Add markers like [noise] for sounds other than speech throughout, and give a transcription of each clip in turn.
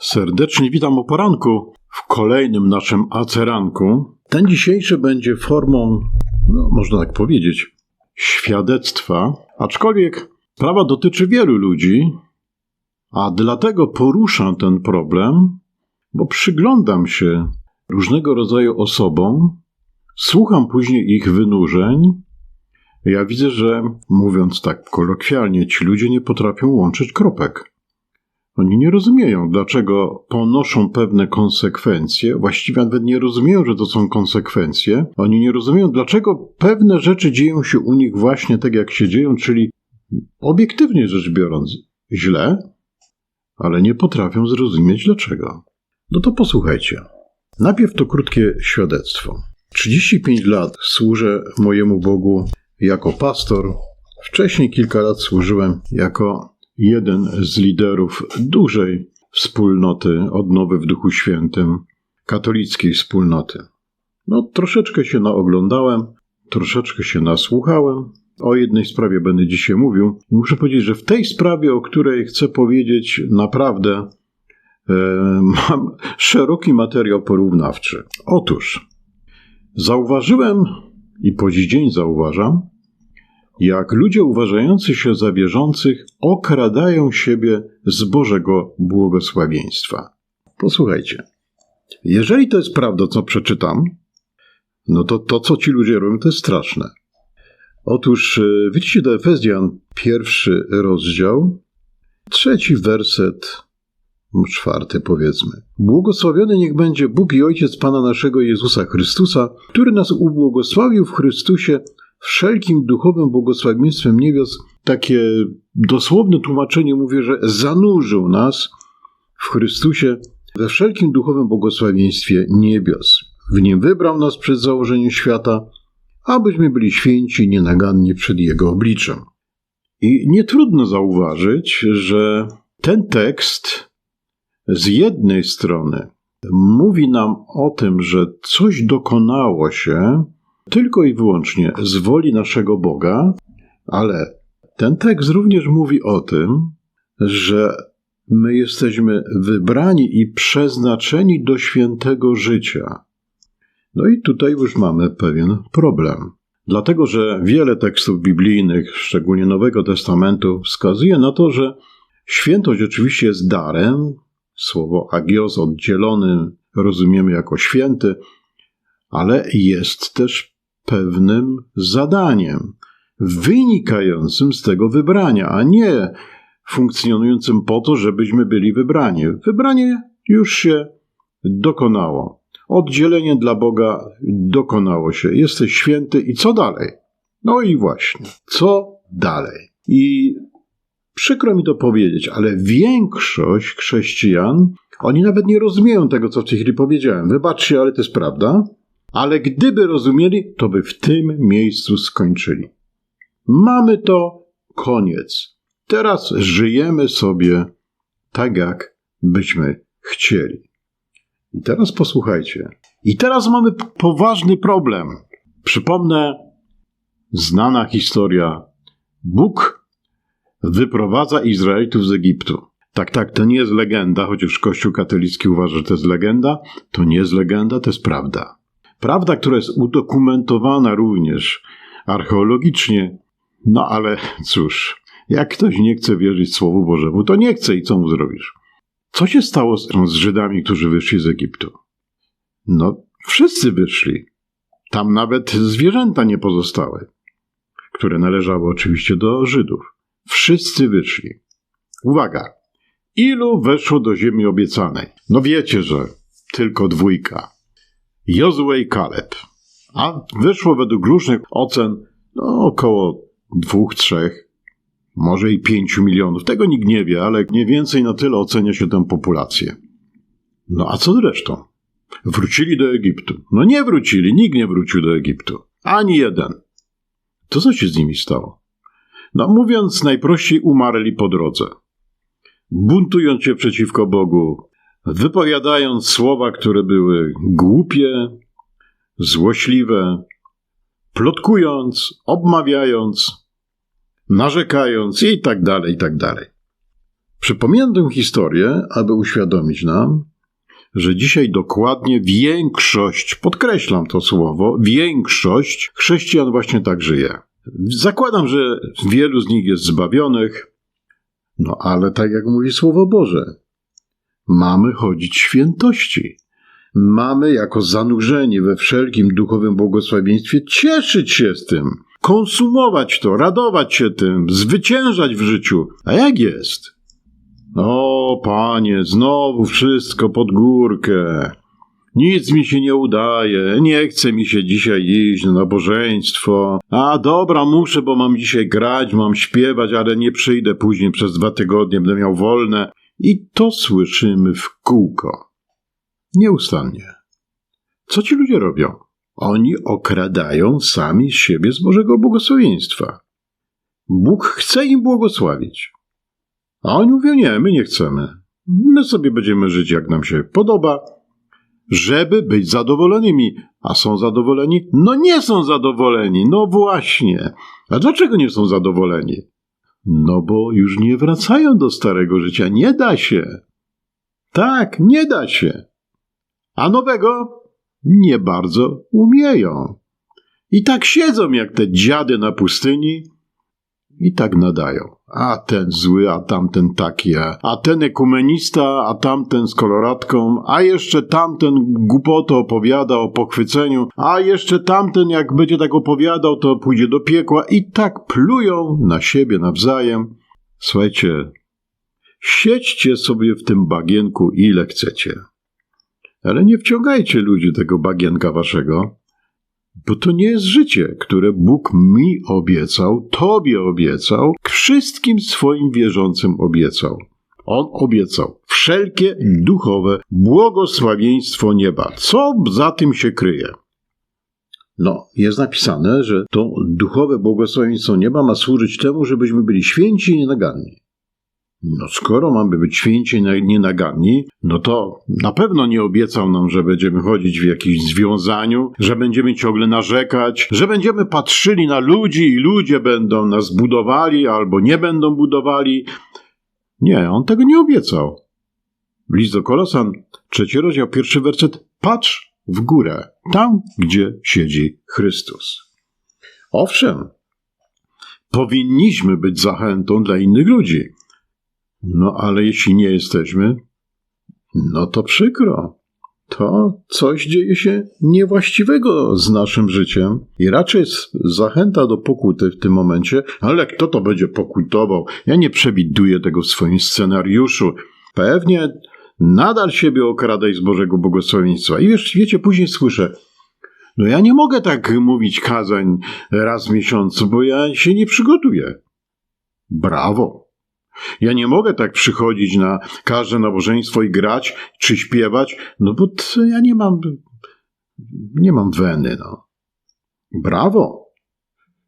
Serdecznie witam o poranku w kolejnym naszym aceranku. Ten dzisiejszy będzie formą, no, można tak powiedzieć, świadectwa, aczkolwiek prawa dotyczy wielu ludzi, a dlatego poruszam ten problem, bo przyglądam się różnego rodzaju osobom, słucham później ich wynurzeń. Ja widzę, że mówiąc tak kolokwialnie, ci ludzie nie potrafią łączyć kropek. Oni nie rozumieją, dlaczego ponoszą pewne konsekwencje, właściwie nawet nie rozumieją, że to są konsekwencje. Oni nie rozumieją, dlaczego pewne rzeczy dzieją się u nich właśnie tak, jak się dzieją, czyli obiektywnie rzecz biorąc, źle, ale nie potrafią zrozumieć dlaczego. No to posłuchajcie. Najpierw to krótkie świadectwo. 35 lat służę mojemu Bogu jako pastor. Wcześniej kilka lat służyłem jako jeden z liderów dużej wspólnoty odnowy w Duchu Świętym, katolickiej wspólnoty. No, troszeczkę się naoglądałem, troszeczkę się nasłuchałem. O jednej sprawie będę dzisiaj mówił. Muszę powiedzieć, że w tej sprawie, o której chcę powiedzieć, naprawdę e, [laughs] mam szeroki materiał porównawczy. Otóż, zauważyłem i po dziś dzień zauważam, jak ludzie uważający się za wierzących okradają siebie z Bożego błogosławieństwa. Posłuchajcie. Jeżeli to jest prawda, co przeczytam, no to to, co ci ludzie robią, to jest straszne. Otóż e, widzicie do Efezjan pierwszy rozdział, trzeci werset, czwarty powiedzmy. Błogosławiony niech będzie Bóg i Ojciec Pana naszego Jezusa Chrystusa, który nas ubłogosławił w Chrystusie wszelkim duchowym błogosławieństwem niebios. Takie dosłowne tłumaczenie mówi, że zanurzył nas w Chrystusie we wszelkim duchowym błogosławieństwie niebios. W nim wybrał nas przed założeniem świata, abyśmy byli święci i nienaganni przed Jego obliczem. I nie trudno zauważyć, że ten tekst z jednej strony mówi nam o tym, że coś dokonało się tylko i wyłącznie z woli naszego Boga, ale ten tekst również mówi o tym, że my jesteśmy wybrani i przeznaczeni do świętego życia. No i tutaj już mamy pewien problem. Dlatego, że wiele tekstów biblijnych, szczególnie Nowego Testamentu, wskazuje na to, że świętość oczywiście jest darem. Słowo agios, oddzielony, rozumiemy jako święty, ale jest też pewnym zadaniem wynikającym z tego wybrania, a nie funkcjonującym po to, żebyśmy byli wybrani. Wybranie już się dokonało. Oddzielenie dla Boga dokonało się. Jesteś święty i co dalej? No i właśnie, co dalej? I przykro mi to powiedzieć, ale większość chrześcijan, oni nawet nie rozumieją tego, co w tej chwili powiedziałem. Wybaczcie, ale to jest prawda. Ale gdyby rozumieli, to by w tym miejscu skończyli. Mamy to, koniec. Teraz żyjemy sobie tak, jak byśmy chcieli. I teraz posłuchajcie. I teraz mamy poważny problem. Przypomnę, znana historia. Bóg wyprowadza Izraelitów z Egiptu. Tak, tak, to nie jest legenda, chociaż Kościół katolicki uważa, że to jest legenda. To nie jest legenda, to jest prawda. Prawda, która jest udokumentowana również archeologicznie, no ale cóż, jak ktoś nie chce wierzyć Słowu Bożemu, to nie chce i co mu zrobisz? Co się stało z, z Żydami, którzy wyszli z Egiptu? No, wszyscy wyszli. Tam nawet zwierzęta nie pozostały, które należały oczywiście do Żydów. Wszyscy wyszli. Uwaga! Ilu weszło do ziemi obiecanej? No wiecie, że tylko dwójka. Jozue i Kaleb. A wyszło według różnych ocen no, około dwóch, trzech, może i pięciu milionów. Tego nikt nie wie, ale mniej więcej na tyle ocenia się tę populację. No a co z resztą? Wrócili do Egiptu. No nie wrócili, nikt nie wrócił do Egiptu. Ani jeden. To co się z nimi stało? No mówiąc najprościej, umarli po drodze. Buntując się przeciwko Bogu, wypowiadając słowa, które były głupie, złośliwe, plotkując, obmawiając, narzekając i tak dalej, i tak dalej. Przypominam tę historię, aby uświadomić nam, że dzisiaj dokładnie większość, podkreślam to słowo, większość chrześcijan właśnie tak żyje. Zakładam, że wielu z nich jest zbawionych, no ale tak jak mówi Słowo Boże, mamy chodzić świętości. Mamy jako zanurzeni we wszelkim duchowym błogosławieństwie cieszyć się z tym, konsumować to, radować się tym, zwyciężać w życiu. A jak jest? O, panie, znowu wszystko pod górkę. Nic mi się nie udaje, nie chce mi się dzisiaj iść na nabożeństwo. A dobra, muszę, bo mam dzisiaj grać, mam śpiewać, ale nie przyjdę później przez dwa tygodnie, będę miał wolne. I to słyszymy w kółko. Nieustannie. Co ci ludzie robią? Oni okradają sami siebie z Bożego błogosławieństwa. Bóg chce im błogosławić. A oni mówią, nie, my nie chcemy. My sobie będziemy żyć, jak nam się podoba, żeby być zadowolonymi. A są zadowoleni? No nie są zadowoleni. No właśnie. A dlaczego nie są zadowoleni? No bo już nie wracają do starego życia. Nie da się. Tak, nie da się. A nowego nie bardzo umieją. I tak siedzą jak te dziady na pustyni i tak nadają a ten zły, a tamten taki, a ten ekumenista, a tamten z koloratką, a jeszcze tamten głupotę opowiada o pochwyceniu, a jeszcze tamten jak będzie tak opowiadał, to pójdzie do piekła i tak plują na siebie nawzajem. Słuchajcie, siedźcie sobie w tym bagienku ile chcecie. Ale nie wciągajcie ludzi tego bagienka waszego, bo to nie jest życie, które Bóg mi obiecał, Tobie obiecał, wszystkim swoim wierzącym obiecał. On obiecał wszelkie duchowe błogosławieństwo nieba. Co za tym się kryje? No, jest napisane, że to duchowe błogosławieństwo nieba ma służyć temu, żebyśmy byli święci i nienaganni. No skoro mamy być święci nienaganni, no to na pewno nie obiecał nam, że będziemy chodzić w jakimś związaniu, że będziemy ciągle narzekać, że będziemy patrzyli na ludzi i ludzie będą nas budowali albo nie będą budowali. Nie, on tego nie obiecał. List do Kolosan, trzeci rozdział, pierwszy werset. Patrz w górę, tam, gdzie siedzi Chrystus. Owszem, powinniśmy być zachętą dla innych ludzi no ale jeśli nie jesteśmy, no to przykro. To coś dzieje się niewłaściwego z naszym życiem i raczej jest zachęta do pokuty w tym momencie, ale kto to będzie pokutował? Ja nie przewiduję tego w swoim scenariuszu. Pewnie nadal siebie okradaj z Bożego błogosławieństwa. I wiesz, wiecie, później słyszę, no ja nie mogę tak mówić kazań raz w miesiącu, bo ja się nie przygotuję. Brawo! Ja nie mogę tak przychodzić na każde nabożeństwo i grać, czy śpiewać, no bo ja nie mam, nie mam weny, no. Brawo!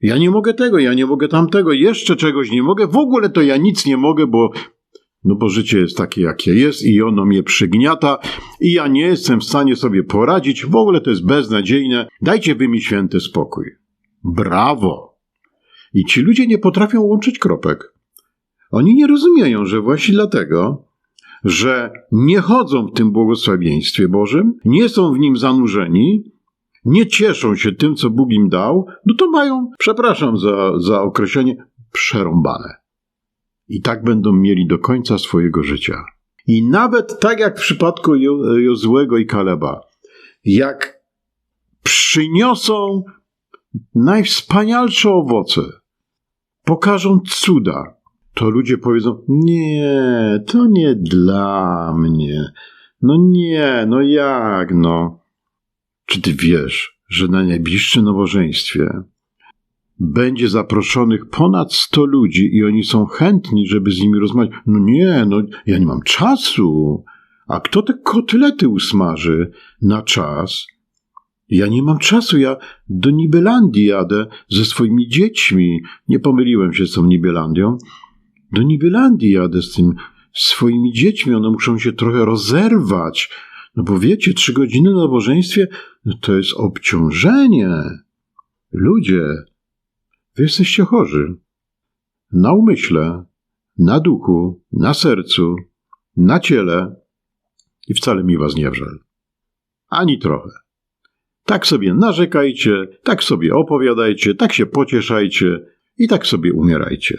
Ja nie mogę tego, ja nie mogę tamtego, jeszcze czegoś nie mogę, w ogóle to ja nic nie mogę, bo no bo życie jest takie, jakie jest i ono mnie przygniata i ja nie jestem w stanie sobie poradzić, w ogóle to jest beznadziejne, dajcie wy mi święty spokój. Brawo! I ci ludzie nie potrafią łączyć kropek. Oni nie rozumieją, że właśnie dlatego, że nie chodzą w tym błogosławieństwie Bożym, nie są w nim zanurzeni, nie cieszą się tym, co Bóg im dał, no to mają, przepraszam za, za określenie, przerąbane. I tak będą mieli do końca swojego życia. I nawet tak jak w przypadku jo, Jozłego i Kaleba, jak przyniosą najwspanialsze owoce, pokażą cuda, to ludzie powiedzą: Nie, to nie dla mnie. No nie, no jak, no. Czy ty wiesz, że na najbliższym nabożeństwie będzie zaproszonych ponad 100 ludzi i oni są chętni, żeby z nimi rozmawiać? No nie, no ja nie mam czasu. A kto te kotlety usmaży na czas? Ja nie mam czasu, ja do Nibelandii jadę ze swoimi dziećmi. Nie pomyliłem się z tą Nibelandią do Nibelandii jadę z tym swoimi dziećmi, one muszą się trochę rozerwać. No bo wiecie, trzy godziny na nabożeństwie no to jest obciążenie. Ludzie, wy jesteście chorzy. Na umyśle, na duchu, na sercu, na ciele i wcale mi was nie wżal. Ani trochę. Tak sobie narzekajcie, tak sobie opowiadajcie, tak się pocieszajcie i tak sobie umierajcie.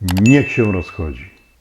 niech się rozchodzi.